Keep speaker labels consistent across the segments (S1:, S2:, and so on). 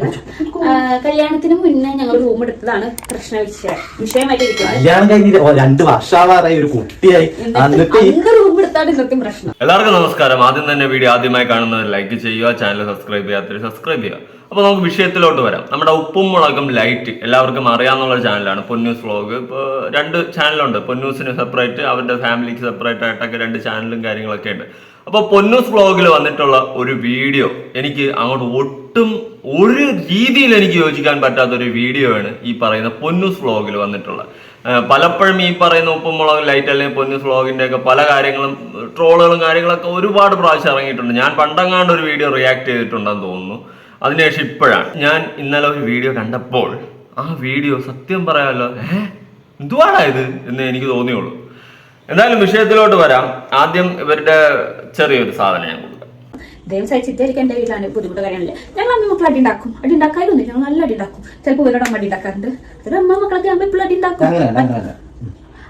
S1: ആ, കല്യാണത്തിന് മുന്നേ ഞങ്ങൾ റൂം എടുത്തതാണ് കൃഷ്ണ വിഷയം വിഷയമായിട്ട്
S2: കല്യാണം കഴിഞ്ഞിട്ട് രണ്ട് വർഷാവാറായി ഒരു കുട്ടിയായി.
S1: റൂം എടുത്താണ് പ്രശ്നം.
S3: എല്ലാവർക്കും നമസ്കാരം. ആദ്യം തന്നെ വീഡിയോ ആദ്യമായി കാണുന്നത് ലൈക്ക് ചെയ്യുക ചാനൽ സബ്സ്ക്രൈബ് ചെയ്യാത്ത സബ്സ്ക്രൈബ് ചെയ്യുക. അപ്പോൾ നമുക്ക് വിഷയത്തിലോട്ട് വരാം. നമ്മുടെ ഉപ്പും മുളകും ലൈറ്റ് എല്ലാവർക്കും അറിയാവുന്ന ഒരു ചാനലാണ് പൊന്നൂസ് വ്ളോഗ് ഇപ്പൊ രണ്ട് ചാനലുണ്ട് പൊന്നൂസിന് സെപ്പറേറ്റ് അവരുടെ ഫാമിലിക്ക് സെപ്പറേറ്റ് ആയിട്ടൊക്കെ രണ്ട് ചാനലും കാര്യങ്ങളൊക്കെ ഉണ്ട്. അപ്പോൾ പൊന്നൂസ് വ്ളോഗിൽ വന്നിട്ടുള്ള ഒരു വീഡിയോ എനിക്ക് അങ്ങോട്ട് ഒട്ടും ഒരു രീതിയിൽ എനിക്ക് യോജിക്കാൻ പറ്റാത്ത ഒരു വീഡിയോ ആണ് ഈ പറയുന്ന പൊന്നൂസ് വ്ളോഗിൽ വന്നിട്ടുള്ള പലപ്പോഴും ഈ പറയുന്ന ഉപ്പും മുളകും ലൈറ്റ് അല്ലെങ്കിൽ പൊന്നൂസ് വ്ളോഗിന്റെ ഒക്കെ പല കാര്യങ്ങളും ട്രോളുകളും കാര്യങ്ങളൊക്കെ ഒരുപാട് പ്രാവശ്യം ഇറങ്ങിയിട്ടുണ്ട്. ഞാൻ പണ്ടങ്ങാണ്ട് ഒരു വീഡിയോ റിയാക്ട് ചെയ്തിട്ടുണ്ടെന്ന് തോന്നുന്നു. അതിനുശേഷം ഇപ്പോഴാണ്. ഞാൻ ഇന്നലെ ഒരു വീഡിയോ കണ്ടപ്പോൾ ആ വീഡിയോ സത്യം പറയാമല്ലോ ഏഹ് എന്തുവാടാ ഇത് എന്ന് എനിക്ക് തോന്നിയുള്ളൂ. എന്തായാലും വിഷയത്തിലോട്ട് വരാം. ആദ്യം ഇവരുടെ ചെറിയൊരു സാധനം ഞാൻ
S1: ദൈവം സഹിച്ചിട്ടായിരിക്കും എന്റെ വീട്ടിലാണ് ബുദ്ധിമുട്ട് കാര്യമില്ല? ഞങ്ങൾ അമ്മ മക്കൾ അടി ഉണ്ടാക്കും അടി ഉണ്ടാക്കാറില്ല ഞങ്ങൾ നല്ല അടി ഉണ്ടാക്കും ചിലപ്പോൾ ഇവരുടെ അമ്മ അടി ഉണ്ടാക്കാറുണ്ട് അതിൽ അമ്മ മക്കളൊക്കെ അമ്മ ഇപ്പോഴും അടി ഉണ്ടാക്കും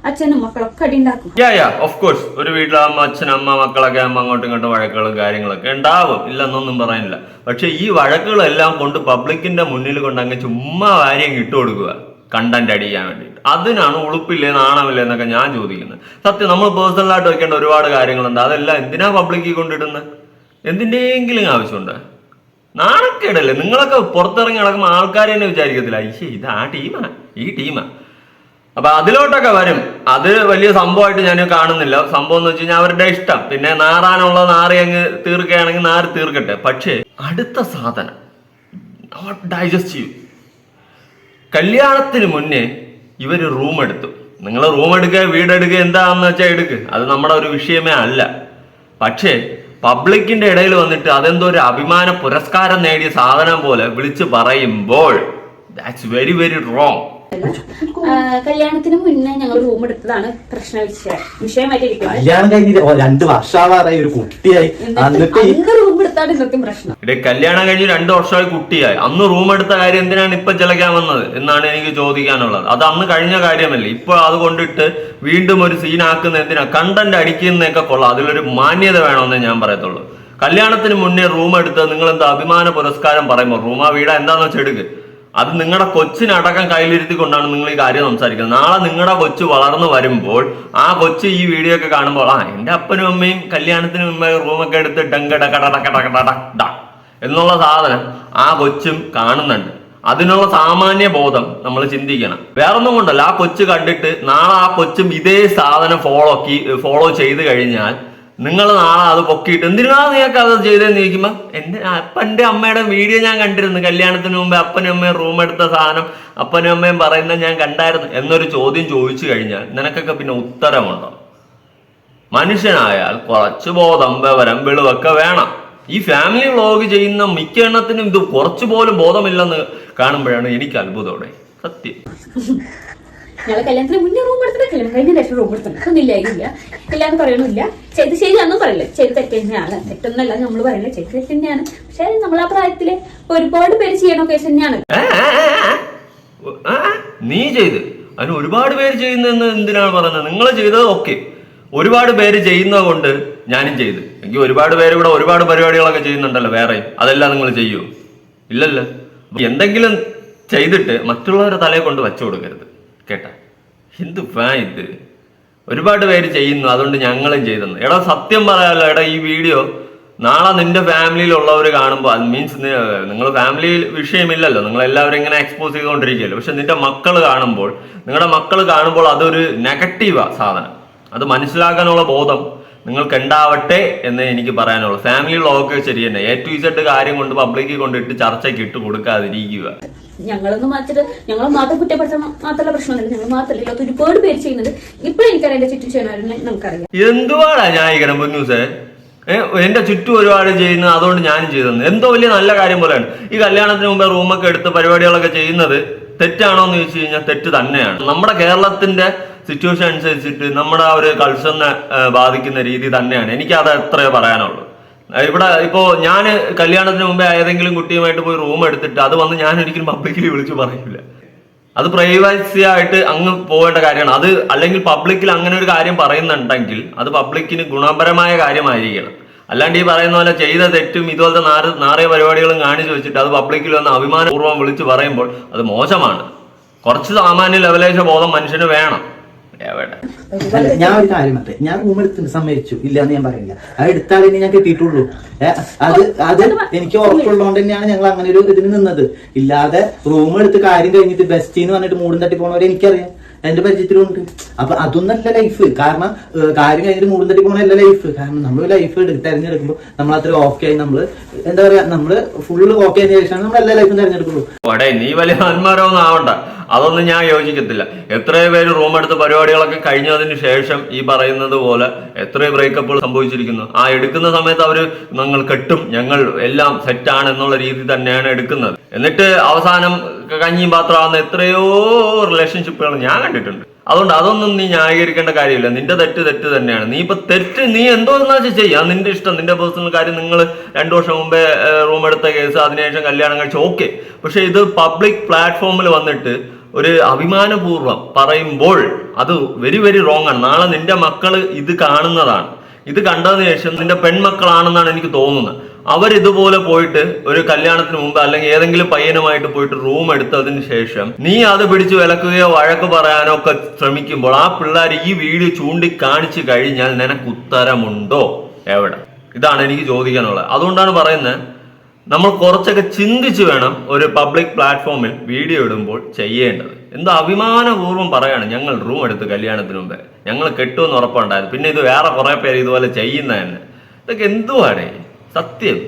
S1: അച്ഛനും മക്കളൊക്കെ അടി ഉണ്ടാക്കും
S3: യാ യാ ഓഫ് കോഴ്സ് ഒരു വീട്ടിലാകുമ്പോൾ അച്ഛൻ അമ്മ മക്കളൊക്കെ ആകുമ്പോൾ അങ്ങോട്ടും ഇങ്ങോട്ടും വഴക്കുകളും കാര്യങ്ങളൊക്കെ ഉണ്ടാവും. ഇല്ലെന്നൊന്നും പറയാനില്ല. പക്ഷെ ഈ വഴക്കുകളെല്ലാം കൊണ്ട് പബ്ലിക്കിന്റെ മുന്നിൽ കൊണ്ട് അങ്ങ് ചുമ്മാ കാര്യം ഇട്ടു കൊടുക്കുക. കണ്ടന്റ് അടിക്കാൻ വേണ്ടിയിട്ട്. അതിനാണ് ഉളുപ്പില്ലേ നാണമില്ലേ എന്നൊക്കെ ഞാൻ ചോദിക്കുന്നത്. സത്യം നമ്മൾ പേഴ്സണലായിട്ട് വെക്കേണ്ട ഒരുപാട് കാര്യങ്ങളുണ്ട്. അതെല്ലാം എന്തിനാ പബ്ലിക്കിൽ കൊണ്ടിടുന്നത്? എന്തിന്റെയെങ്കിലും ആവശ്യമുണ്ട്? നാണക്കേടല്ലേ? നിങ്ങളൊക്കെ പുറത്തിറങ്ങി നടക്കുമ്പോൾ ആൾക്കാർ തന്നെ വിചാരിക്കത്തില്ല. അയ്യേ ഇത് ആ ടീമാ ഈ ടീമാ. അപ്പൊ അതിലോട്ടൊക്കെ വരും. അത് വലിയ സംഭവമായിട്ട് ഞാൻ കാണുന്നില്ല. സംഭവം എന്ന് വെച്ച് കഴിഞ്ഞാൽ അവരുടെ ഇഷ്ടം. പിന്നെ നാറാനുള്ള നാറി അങ്ങ് തീർക്കുകയാണെങ്കിൽ നാറി തീർക്കട്ടെ. പക്ഷേ അടുത്ത സാധനം. ഡൈജസ്റ്റ് ചെയ്യും. കല്യാണത്തിന് മുന്നേ ഇവർ റൂം എടുത്തു. നിങ്ങൾ റൂം എടുക്കുക വീടെടുക്കുക എന്താണെന്ന് വെച്ചാൽ എടുക്കുക അത് നമ്മുടെ ഒരു വിഷയമേ അല്ല. പക്ഷേ പബ്ലിക്കിന്റെ ഇടയിൽ വന്നിട്ട് അതെന്തോ ഒരു അഭിമാന പുരസ്കാരം നേടിയ സാധനം പോലെ വിളിച്ചു പറയുമ്പോൾ ദാറ്റ്സ് വെരി വെരി റോങ്
S1: കല്യാണത്തിന് മുന്നേ ഞങ്ങൾ റൂം എടുത്തതാണ്. പ്രശ്ന വിഷയം. വിഷയമായിട്ടിരിക്കുന്നത്
S2: കല്യാണം കഴിഞ്ഞിട്ട് രണ്ട് വർഷാവാറായി ഒരു കുട്ടിയായി. എന്നിട്ട്
S1: റൂം എടുത്താണ് ഇന്നത്തെ പ്രശ്നം.
S3: ഇവിടെ കല്യാണം കഴിഞ്ഞ് രണ്ടു വർഷമായി കുട്ടിയായി. അന്ന് റൂം എടുത്ത കാര്യം എന്തിനാണ് ഇപ്പൊ ചിലക്കാൻ വന്നത് എന്നാണ് എനിക്ക് ചോദിക്കാനുള്ളത്. അത് അന്ന് കഴിഞ്ഞ കാര്യമല്ലേ. ഇപ്പൊ അത് കൊണ്ടിട്ട് വീണ്ടും ഒരു സീനാക്കുന്ന എന്തിനാ? കണ്ടന്റ് അടിക്കുന്നതൊക്കെ കൊള്ളാം. അതിലൊരു മാന്യത വേണമെന്ന് ഞാൻ പറയത്തുള്ളൂ. കല്യാണത്തിന് മുന്നേ റൂം എടുത്ത് നിങ്ങൾ എന്താ അഭിമാന പുരസ്കാരം പറയുമ്പോൾ റൂമാ വീടാ എന്താന്ന് വെച്ചാൽ എടുക്ക്. അത് നിങ്ങളുടെ കൊച്ചിനടക്കം കയ്യിലിരുത്തി കൊണ്ടാണ് നിങ്ങൾ ഈ കാര്യം സംസാരിക്കുന്നത്. നാളെ നിങ്ങളുടെ കൊച്ചു വളർന്നു വരുമ്പോൾ ആ കൊച്ചു ഈ വീഡിയോ ഒക്കെ കാണുമ്പോൾ ആ എന്റെ അപ്പനും അമ്മയും കല്യാണത്തിന് മുമ്പേ റൂമൊക്കെ എടുത്ത് ഡങ്കടക്കടക്കടക്കട എന്നുള്ള സാധനം ആ കൊച്ചും കാണുന്നുണ്ട്. അതിനുള്ള സാമാന്യ ബോധം നമ്മൾ ചിന്തിക്കണം. വേറൊന്നും കൊണ്ടല്ല ആ കൊച്ചു കണ്ടിട്ട് നാളെ ആ കൊച്ചും ഇതേ സാധനം ഫോളോ ഫോളോ ചെയ്ത് കഴിഞ്ഞാൽ നിങ്ങൾ നാളെ അത് പൊക്കിയിട്ട് എന്തിനാ നിങ്ങൾക്ക് അത് ചെയ്തതെന്ന് ചോദിക്കുമ്പോ എന്റെ അപ്പന്റെ അമ്മയുടെ വീഡിയോ ഞാൻ കണ്ടിരുന്നു. കല്യാണത്തിന് മുമ്പ് അപ്പനും അമ്മയും റൂം എടുത്ത സാധനം അപ്പനും അമ്മയും പറയുന്നത് ഞാൻ കണ്ടായിരുന്നു. എന്നൊരു ചോദ്യം ചോദിച്ചു കഴിഞ്ഞാൽ നിനക്കൊക്കെ പിന്നെ ഉത്തരമുണ്ടോ? മനുഷ്യനായാൽ കുറച്ച് ബോധം വിവരം വെളിവൊക്കെ വേണം. ഈ ഫാമിലി വ്ലോഗ് ചെയ്യുന്ന മിക്ക എണ്ണത്തിനും ഇത് കുറച്ചു പോലും ബോധമില്ലെന്ന് കാണുമ്പോഴാണ് എനിക്ക് അത്ഭുതമോടെ സത്യം.
S1: ഞങ്ങൾ കല്യാണത്തിന് മുന്നേ റൂം എടുത്തിട്ട് കല്യാണം കഴിഞ്ഞ ശേഷം റൂം എടുത്തിട്ടുണ്ട് ഒന്നില്ല ഇല്ല കല്യാണം പറയണില്ല ചെയ്ത് ശരിയാണെന്നും പറയില്ല? ചെയ്ത് തെറ്റ് തന്നെയാണ്. തെറ്റൊന്നല്ല നമ്മൾ പറയുന്നത് ചെയ്ത് തെറ്റ് തന്നെയാണ്. പക്ഷെ നമ്മൾ ആ പ്രായത്തിൽ ഒരുപാട് പേര് ചെയ്യണ കേസ് തന്നെയാണ്.
S3: നീ ചെയ്ത്. അതിന് ഒരുപാട് പേര് ചെയ്യുന്നതെന്ന് എന്തിനാണ് പറയുന്നത്? നിങ്ങൾ ചെയ്തത് ഓക്കെ ഒരുപാട് പേര് ചെയ്യുന്നത് കൊണ്ട് ഞാനും ചെയ്ത്. എനിക്ക് ഒരുപാട് പേര് ഇവിടെ ഒരുപാട് പരിപാടികളൊക്കെ ചെയ്യുന്നുണ്ടല്ലോ വേറെ അതെല്ലാം നിങ്ങൾ ചെയ്യൂ? ഇല്ലല്ലോ. എന്തെങ്കിലും ചെയ്തിട്ട് മറ്റുള്ളവരുടെ തലയെ കൊണ്ട് വെച്ചു കൊടുക്കരുത്. കേട്ടാ? എന്ത് ഫാൻ ഇത്? ഒരുപാട് പേര് ചെയ്യുന്നു അതുകൊണ്ട് ഞങ്ങളും ചെയ്തെന്ന് എടാ സത്യം പറയാലോ എടാ ഈ വീഡിയോ നാളെ നിന്റെ ഫാമിലിയിലുള്ളവർ കാണുമ്പോൾ അത് മീൻസ് നിങ്ങൾ ഫാമിലിയിൽ വിഷയമില്ലല്ലോ നിങ്ങൾ എല്ലാവരും ഇങ്ങനെ എക്സ്പോസ് ചെയ്തുകൊണ്ടിരിക്കുകയല്ലോ. പക്ഷെ നിന്റെ മക്കൾ കാണുമ്പോൾ നിങ്ങളുടെ മക്കൾ കാണുമ്പോൾ അതൊരു നെഗറ്റീവാണ് സാധനം. അത് മനസ്സിലാക്കാനുള്ള ബോധം നിങ്ങൾക്ക് ഉണ്ടാവട്ടെ എന്ന് എനിക്ക് പറയാനുള്ളൂ. ഫാമിലിയിലുള്ളതൊക്കെ ശരി തന്നെ എ ടു ഇസഡ് കാര്യം കൊണ്ട് പബ്ലിക്കിൽ കൊണ്ടിട്ട് ചർച്ചയ്ക്ക് ഇട്ട് കൊടുക്കാതിരിക്കുക.
S1: ഞങ്ങളൊന്നും മാറ്റിട്ട് ഞങ്ങൾ മാത്രം കുറ്റപ്പെടുത്താൻ മാത്രമുള്ള പ്രശ്നമൊന്നുമില്ല. ഞങ്ങൾ മാത്രമല്ല ഇല്ലാത്ത ഒരുപാട് പേര് ചെയ്യുന്നത് ഇപ്പോഴും എനിക്കറിയാം എന്റെ ചുറ്റും ചെയ്യണവരെ നമുക്കറിയാം.
S3: എന്തുവാടാ ന്യായീകരണം പൊന്നൂസേ? എന്റെ ചുറ്റും ഒരുപാട് ചെയ്യുന്നു അതുകൊണ്ട് ഞാനും ചെയ്തെന്ന്. എന്തോ വലിയ നല്ല കാര്യം പോലെയാണ്. ഈ കല്യാണത്തിന് മുമ്പേ റൂമൊക്കെ എടുത്ത് പരിപാടികളൊക്കെ ചെയ്യുന്നത് തെറ്റാണോ എന്ന് ചോദിച്ചു കഴിഞ്ഞാൽ തെറ്റ് തന്നെയാണ്. നമ്മുടെ കേരളത്തിന്റെ സിറ്റുവേഷൻ അനുസരിച്ചിട്ട് നമ്മുടെ ആ ഒരു കൾച്ചറിനെ ബാധിക്കുന്ന രീതി തന്നെയാണ്. എനിക്ക് അത് പറയാനുള്ളൂ. ഇവിടെ ഇപ്പോ ഞാൻ കല്യാണത്തിന് മുമ്പേ ഏതെങ്കിലും കുട്ടിയുമായിട്ട് പോയി റൂം എടുത്തിട്ട് അത് വന്ന് ഞാൻ ഒരിക്കലും പബ്ലിക്കിൽ വിളിച്ചു പറയില്ല അത് പ്രൈവസി ആയിട്ട് അങ്ങ് പോകേണ്ട കാര്യമാണ്. അത് അല്ലെങ്കിൽ പബ്ലിക്കിൽ അങ്ങനെ ഒരു കാര്യം പറയുന്നുണ്ടെങ്കിൽ അത് പബ്ലിക്കിന് ഗുണപരമായ കാര്യമായിരിക്കണം. അല്ലാണ്ട് ഈ പറയുന്ന പോലെ ചെയ്ത തെറ്റും ഇതുപോലത്തെ നാറ നാറിയ പരിപാടികളും കാണിച്ചു വെച്ചിട്ട് അത് പബ്ലിക്കിൽ വന്ന് അഭിമാനപൂർവം വിളിച്ച് പറയുമ്പോൾ അത് മോശമാണ്. കുറച്ച് സാമാന്യ ലെവലേശ ബോധം മനുഷ്യന് വേണം.
S2: ഞാൻ ഒരു കാര്യം മറ്റേ ഞാൻ റൂം എടുത്തിട്ട് സമ്മതിച്ചു. ഇല്ല എന്ന് ഞാൻ പറയില്ല അത് എടുത്താലേ ഞാൻ കിട്ടിയിട്ടുള്ളൂ. അത് അത് എനിക്ക് ഉറപ്പുള്ളതുകൊണ്ട് തന്നെയാണ് ഞങ്ങൾ അങ്ങനെ ഒരു ഇതിന് നിന്നത്. ഇല്ലാതെ റൂം എടുത്ത് കാര്യം കഴിഞ്ഞിട്ട് ബെസ്റ്റ് എന്ന് പറഞ്ഞിട്ട് മൂടും തട്ടി പോണവരെ എനിക്കറിയാം. എന്റെ പരിചയത്തിലുണ്ട്. അപ്പൊ അതൊന്നല്ല ലൈഫ് കാരണം കാര്യം കഴിഞ്ഞിട്ട് മൂടും തട്ടി പോണല്ല ലൈഫ് കാരണം നമ്മൾ ലൈഫ് തിരഞ്ഞെടുക്കുമ്പോൾ നമ്മൾ അത്ര ഓക്കെ ആയി നമ്മൾ എന്താ പറയാ നമ്മൾ ഫുള്ള് ഓക്കെ ആയതിനു ശേഷമാണ് നമ്മൾ എല്ലാ ലൈഫും തിരഞ്ഞെടുക്കുള്ളൂ.
S3: നീ വലിയ ആവണ്ട. അതൊന്നും ഞാൻ യോജിക്കത്തില്ല. എത്രയോ പേര് റൂം എടുത്ത് പരിപാടികളൊക്കെ കഴിഞ്ഞതിന് ശേഷം ഈ പറയുന്നത് പോലെ എത്രയോ ബ്രേക്കപ്പുകൾ സംഭവിച്ചിരിക്കുന്നു. ആ എടുക്കുന്ന സമയത്ത് അവർ ഞങ്ങൾ കെട്ടും. ഞങ്ങൾ എല്ലാം സെറ്റാണ് എന്നുള്ള രീതി തന്നെയാണ് എടുക്കുന്നത്. എന്നിട്ട് അവസാനം കഞ്ഞിയും പാത്രമാകുന്ന എത്രയോ റിലേഷൻഷിപ്പുകൾ ഞാൻ കണ്ടിട്ടുണ്ട്. അതുകൊണ്ട് അതൊന്നും നീ ന്യായീകരിക്കേണ്ട കാര്യമില്ല. നിന്റെ തെറ്റ് തെറ്റ് തന്നെയാണ്. നീ ഇപ്പൊ തെറ്റ് നീ എന്തോ എന്നാ ചെയ്യാം. നിന്റെ ഇഷ്ടം നിന്റെ പേഴ്സണൽ കാര്യം നിങ്ങൾ രണ്ടു വർഷം മുമ്പേ റൂം എടുത്ത കേസ് അതിനുശേഷം കല്യാണം കഴിച്ച ഓക്കെ. പക്ഷെ ഇത് പബ്ലിക് പ്ലാറ്റ്ഫോമിൽ വന്നിട്ട് ഒരു അഭിമാനപൂർവം പറയുമ്പോൾ അത് വെരി വെരി റോങ് ആണ്. നാളെ നിന്റെ മക്കൾ ഇത് കാണുന്നതാണ്. ഇത് കണ്ടതിന് ശേഷം നിന്റെ പെൺമക്കളാണെന്നാണ് എനിക്ക് തോന്നുന്നത്. അവർ ഇതുപോലെ പോയിട്ട് ഒരു കല്യാണത്തിന് മുമ്പ് അല്ലെങ്കിൽ ഏതെങ്കിലും പയ്യനുമായിട്ട് പോയിട്ട് റൂം എടുത്തതിന് ശേഷം നീ അത് പിടിച്ച് വിലക്കുകയോ വഴക്ക് പറയാനോ ഒക്കെ ശ്രമിക്കുമ്പോൾ ആ പിള്ളേർ ഈ വീഡിയോ ചൂണ്ടിക്കാണിച്ചു കഴിഞ്ഞാൽ നിനക്ക് ഉത്തരമുണ്ടോ? എവിടെ? ഇതാണ് എനിക്ക് ചോദിക്കാനുള്ളത്. അതുകൊണ്ടാണ് പറയുന്നത് നമ്മൾ കുറച്ചൊക്കെ ചിന്തിച്ച് വേണം ഒരു പബ്ലിക് പ്ലാറ്റ്ഫോമിൽ വീഡിയോ ഇടുമ്പോൾ ചെയ്യേണ്ടത്. എന്താ അഭിമാനപൂർവം പറയാണ് ഞങ്ങൾ റൂം എടുത്ത് കല്യാണത്തിന് മുമ്പേ. ഞങ്ങൾ കെട്ടുമെന്ന് ഉറപ്പുണ്ടായിരുന്നു. പിന്നെ ഇത് വേറെ കുറെ പേര് ഇതുപോലെ ചെയ്യുന്ന തന്നെ ഇതൊക്കെ എന്തുവാടേ? സത്യം.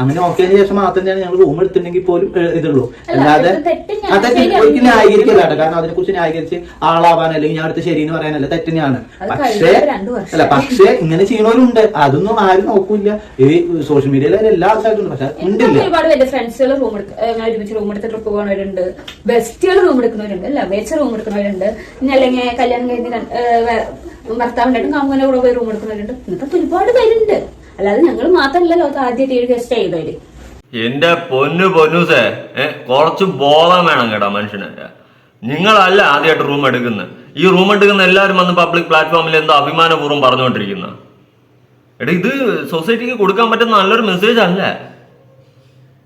S2: അങ്ങനെ ഓക്കെ ആയതിനു ശേഷം മാത്രം തന്നെയാണ് ഞങ്ങൾ റൂം എടുത്തിട്ടുണ്ടെങ്കിൽ പോലും ഇതുള്ളൂ അല്ലാതെ
S1: അത് തെറ്റ് ഞാൻ
S2: ഒരിക്കലും ന്യായീകരിക്കില്ല കാരണം അതിനെ കുറിച്ച് ന്യായീകരിച്ച് ആളാവാൻ അല്ലെങ്കിൽ ഞാൻ അടുത്ത് എന്ന് പറയാനല്ല
S1: തെറ്റിനെയാണ്.
S2: പക്ഷേ
S1: കഴിഞ്ഞിട്ട് രണ്ടു വർഷം.
S2: അല്ല പക്ഷേ ഇങ്ങനെ ചെയ്യണവരുണ്ട്. അതൊന്നും ആരും നോക്കൂല ഈ സോഷ്യൽ മീഡിയയിൽ എല്ലാ ആൾക്കാരും പക്ഷെ ഉണ്ടല്ലോ.
S1: ഒരുപാട് പേര് ഫ്രണ്ട്സുകൾ റൂം എടുക്കുന്ന ഒരുമിച്ച് റൂം എടുത്ത് ട്രിപ്പ് പോകുന്നവരുണ്ട് ബെസ്റ്റുകൾ റൂം എടുക്കുന്നവരുണ്ട്. അല്ല മേച്ചർ റൂം എടുക്കുന്നവരുണ്ട്. ഇനി അല്ലെങ്കിൽ കല്യാണം കഴിഞ്ഞ് ഭർത്താവിനായിട്ടും വേ- കൂടെ പോയി റൂം എടുക്കുന്നവരുണ്ട്. ഇന്നത്തെ ഒരുപാട് പേരുണ്ട്. അല്ലാതെ ഞങ്ങൾ മാത്രമല്ല ലോകത്ത് ആദ്യമായിട്ട് ഈ ഗസ്റ്റ് ചെയ്തവര്
S3: എന്റെ പൊന്നു പൊന്നുസേ കുറച്ച് ബോധം വേണം കേട്ടോ മനുഷ്യന്. നിങ്ങളല്ല ആദ്യമായിട്ട് റൂം എടുക്കുന്നത് ഈ റൂം എടുക്കുന്ന എല്ലാവരും വന്ന് പബ്ലിക് പ്ലാറ്റ്ഫോമിൽ എന്തോ അഭിമാനപൂർവം പറഞ്ഞുകൊണ്ടിരിക്കുന്ന. എടാ ഇത് സൊസൈറ്റിക്ക് കൊടുക്കാൻ പറ്റുന്ന നല്ലൊരു മെസ്സേജ് അല്ല.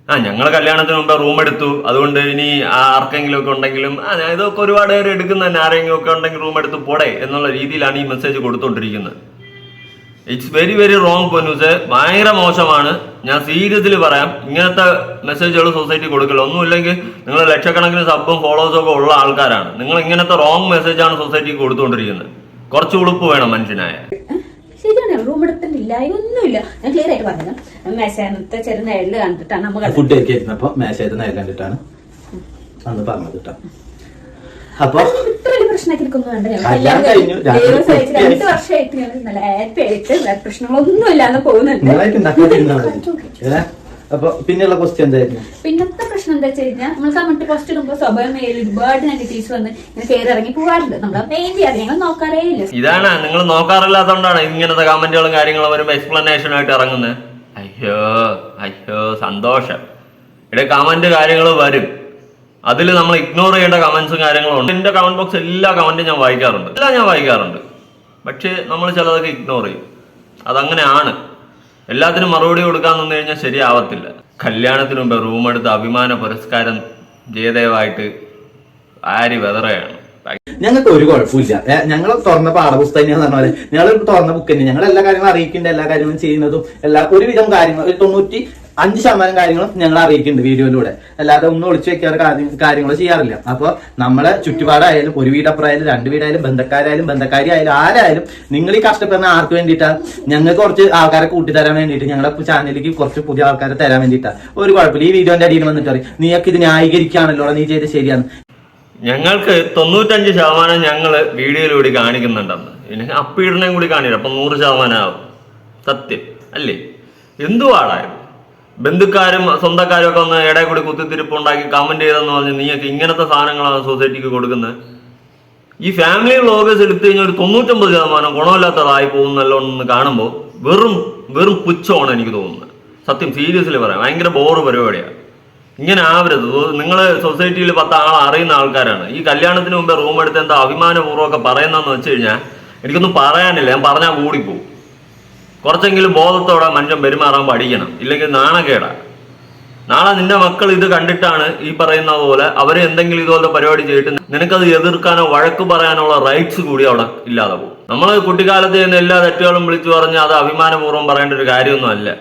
S3: ആ ഞങ്ങൾ കല്യാണത്തിന് മുമ്പ് റൂം എടുത്തു. അതുകൊണ്ട് ഇനി ആർക്കെങ്കിലും ഒക്കെ ഉണ്ടെങ്കിലും ഇതൊക്കെ ഒരുപാട് പേര് എടുക്കുന്ന ആരെങ്കിലും ഒക്കെ ഉണ്ടെങ്കിൽ റൂം എടുത്ത് പോടെ എന്നുള്ള രീതിയിലാണ് ഈ message കൊടുത്തോണ്ടിരിക്കുന്നത് it's very very wrong Ponnoos ഭയങ്കര മോശമാണ്. ഞാൻ സീരിയസിൽ പറയാം. ഇങ്ങനത്തെ മെസ്സേജുകൾ സൊസൈറ്റി കൊടുക്കില്ല. ഒന്നുമില്ലെങ്കിൽ നിങ്ങൾ ലക്ഷക്കണക്കിന് സബും ഫോളോവേഴ്സും ഒക്കെ ഉള്ള ആൾക്കാരാണ്. നിങ്ങൾ ഇങ്ങനത്തെ റോങ് മെസ്സേജാണ് സൊസൈറ്റിക്ക് കൊടുത്തുകൊണ്ടിരിക്കുന്നത്. കുറച്ച് ഉളുപ്പ് വേണം മനുഷ്യനായ.
S1: ശരിയാണ്. റൂം എടുത്തിട്ടില്ല ഒന്നുമില്ല ഞാൻ ക്ലിയർ ആയിട്ട് പറഞ്ഞത് മേശാനത്തെ ചെറിയ നേരിൽ കണ്ടിട്ടാണ് നമ്മൾ
S2: ഫുഡ് കഴിക്കായിരുന്നപ്പോ മേശയത് നേരെ കണ്ടിട്ടാണ് അന്ന് പറഞ്ഞത് കേട്ടോ. അപ്പൊ
S1: പ്രശ്നമാക്കി ഞങ്ങൾ
S2: രണ്ട്.
S1: വർഷമായിട്ട് ഞങ്ങൾ നല്ല ഹാപ്പി ആയിട്ട് പ്രശ്നങ്ങളൊന്നും ഇല്ലാതെ പോകുന്നുണ്ട്?
S2: അപ്പൊ പിന്നെയുള്ള ക്വസ്റ്റ്യൻ എന്തായിരുന്നു?
S1: പിന്നത്തെ പ്രശ്നം എന്താ വെച്ച് കഴിഞ്ഞാൽ നമ്മൾ കമന്റ് പോസ്റ്റ് ഇടുമ്പോൾ മേലിൽ ഒരുപാട് നെഗറ്റീവ്സ് വന്ന് ഇങ്ങനെ കയറി ഇറങ്ങി പോകാറുണ്ട്. നമ്മൾ മെയിൻ ചെയ്യാറ് ഞങ്ങൾ നോക്കാറേ ഇല്ല.
S3: ഇതാണ് നിങ്ങൾ നോക്കാറില്ലാത്തതുകൊണ്ടാണ് ഇങ്ങനത്തെ കമന്റുകളും കാര്യങ്ങളും വരുമ്പോൾ എക്സ്പ്ലനേഷൻ ആയിട്ട് ഇറങ്ങുന്നത്. അയ്യോ അയ്യോ സന്തോഷം. ഇവിടെ കമന്റ് കാര്യങ്ങൾ വരും. അതിൽ നമ്മൾ ഇഗ്നോർ ചെയ്യേണ്ട കമന്റ്സും കാര്യങ്ങളും ഉണ്ട്. എന്റെ കമന്റ് ബോക്സ് എല്ലാ കമന്റും ഞാൻ വായിക്കാറുണ്ട്. എല്ലാം ഞാൻ വായിക്കാറുണ്ട്. പക്ഷേ നമ്മൾ ചിലതൊക്കെ ഇഗ്നോർ ചെയ്യും. അതങ്ങനെയാണ്. എല്ലാത്തിനും മറുപടി കൊടുക്കാൻ നിന്ന് കഴിഞ്ഞാൽ ശരിയാവത്തില്ല. കല്യാണത്തിന് മുമ്പ് റൂം എടുത്ത് അഭിമാന പുരസ്കാരം ജയദേവായിട്ട് ആര് വെതറയാണ്.
S2: ഞങ്ങൾക്ക് ഒരു കുഴപ്പമില്ല. ഞങ്ങൾ തുറന്ന പാഠപുസ്തകം എന്ന് പറഞ്ഞ പോലെ. ഞങ്ങൾ തുറന്ന ബുക്ക് തന്നെ ഞങ്ങൾ എല്ലാ കാര്യങ്ങളും അറിയിക്കേണ്ട എല്ലാ കാര്യങ്ങളും ചെയ്യുന്നതും എല്ലാ ഒരുവിധം കാര്യങ്ങൾ. തൊണ്ണൂറ്റി അഞ്ച് ശതമാനം കാര്യങ്ങളും ഞങ്ങൾ അറിയിക്കുന്നുണ്ട് വീഡിയോയിലൂടെ. അല്ലാതെ ഒന്നും ഒളിച്ചു വെക്കാറ് കാര്യങ്ങൾ ചെയ്യാറില്ല. അപ്പൊ നമ്മളെ ചുറ്റുപാടായാലും ഒരു വീടപ്പുറമായാലും രണ്ട് വീടായാലും ബന്ധക്കാരായാലും ബന്ധക്കാരി ആയാലും ആരായാലും നിങ്ങൾ ഈ കഷ്ടപ്പെടുന്ന ആർക്ക് വേണ്ടിയിട്ടാ? ഞങ്ങൾക്ക് കുറച്ച് ആൾക്കാരെ കൂട്ടിത്തരാൻ വേണ്ടിയിട്ട് ഞങ്ങളുടെ ചാനലിലേക്ക് കുറച്ച് പുതിയ ആൾക്കാരെ തരാൻ വേണ്ടിയിട്ടാണ് ഒരു കുഴപ്പമില്ല. ഈ വീഡിയോന്റെ അടിയിൽ വന്നിട്ട് പറയും നീയൊക്കെ ഇത് ന്യായീകരിക്കുകയാണല്ലോ നീ ചെയ്ത് ശരിയാണ്
S3: ഞങ്ങൾക്ക് തൊണ്ണൂറ്റഞ്ച് ശതമാനം ഞങ്ങൾ വീഡിയോയിലൂടെ കാണിക്കുന്നുണ്ടെന്ന്. ഇനി അപ്പീടനം കൂടി കാണിക്കും അപ്പൊ നൂറ് ശതമാനം ആവും. സത്യം. അല്ലേ? എന്തുവാടായത് ബന്ധുക്കാരും സ്വന്തക്കാരും ഒക്കെ ഒന്ന് ഇടയിൽ കൂടി കുത്തിത്തിരിപ്പ് ഉണ്ടാക്കി കമന്റ് ചെയ്തെന്ന് പറഞ്ഞ് നീയൊക്കെ ഇങ്ങനത്തെ സാധനങ്ങളാണ് സൊസൈറ്റിക്ക് കൊടുക്കുന്നത്. ഈ ഫാമിലി വ്ളോഗേഴ്സ് എടുത്തു കഴിഞ്ഞാൽ ഒരു തൊണ്ണൂറ്റൊമ്പത് ശതമാനം ഗുണമില്ലാത്തതായി പോകുന്നല്ലോ എന്ന് കാണുമ്പോൾ വെറും വെറും പുച്ഛമാണ് എനിക്ക് തോന്നുന്നത്. സത്യം സീരിയസ്ലി പറയാം. ഭയങ്കര ബോറ് പരിപാടിയാണ്. ഇങ്ങനെ ആവരുത്. നിങ്ങൾ സൊസൈറ്റിയിൽ പത്ത് ആൾ അറിയുന്ന ആൾക്കാരാണ്. ഈ കല്യാണത്തിന് മുമ്പേ റൂം എടുത്ത് എന്താ അഭിമാനപൂർവമൊക്കെ പറയുന്നതെന്ന് വെച്ച് കഴിഞ്ഞാൽ എനിക്കൊന്നും പറയാനില്ല. ഞാൻ പറഞ്ഞാൽ കൂടിപ്പോവും. കുറച്ചെങ്കിലും ബോധത്തോടെ മനുഷ്യൻ പെരുമാറാൻ പഠിക്കണം. ഇല്ലെങ്കിൽ നാണക്കേടാ നാളെ നിന്റെ മക്കൾ ഇത് കണ്ടിട്ടാണ് ഈ പറയുന്ന പോലെ അവരെ എന്തെങ്കിലും ഇതുപോലത്തെ പരിപാടി ചെയ്തിട്ട് നിനക്കത് എതിർക്കാനോ വഴക്ക് പറയാനുള്ള റൈറ്റ്സ് കൂടി അവിടെ ഇല്ലാതെ പോകും. നമ്മൾ കുട്ടിക്കാലത്ത് ചെയ്യുന്ന എല്ലാ തെറ്റുകളും വിളിച്ചു പറഞ്ഞ് അത് അഭിമാനപൂർവം പറയേണ്ട ഒരു കാര്യമൊന്നും അല്ല.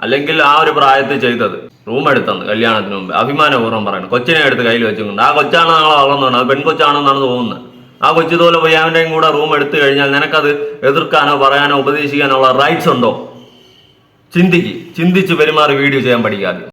S3: അല്ലെങ്കിൽ ആ ഒരു പ്രായത്തിൽ ചെയ്തത്. റൂം എടുത്തന്ന് കല്യാണത്തിന് മുമ്പ്. അഭിമാനപൂർവം പറയണം. കൊച്ചിനെ എടുത്ത് കയ്യിൽ വെച്ചുകൊണ്ട്. ആ കൊച്ചാണ് നാളെ വളർന്നു അത് പെൺകൊച്ചാണെന്നാണ് തോന്നുന്നത്. ആ കൊച്ചു പോയി അവന്റെയും കൂടെ റൂം എടുത്തു കഴിഞ്ഞാൽ നിനക്കത് എതിർക്കാനോ പറയാനോ ഉപദേശിക്കാനോ ഉള്ള റൈറ്റ്സ് ഉണ്ടോ? ചിന്തിക്ക്. ചിന്തിച്ച് പെരുമാറി വീഡിയോ ചെയ്യാൻ പഠിക്കാതെ.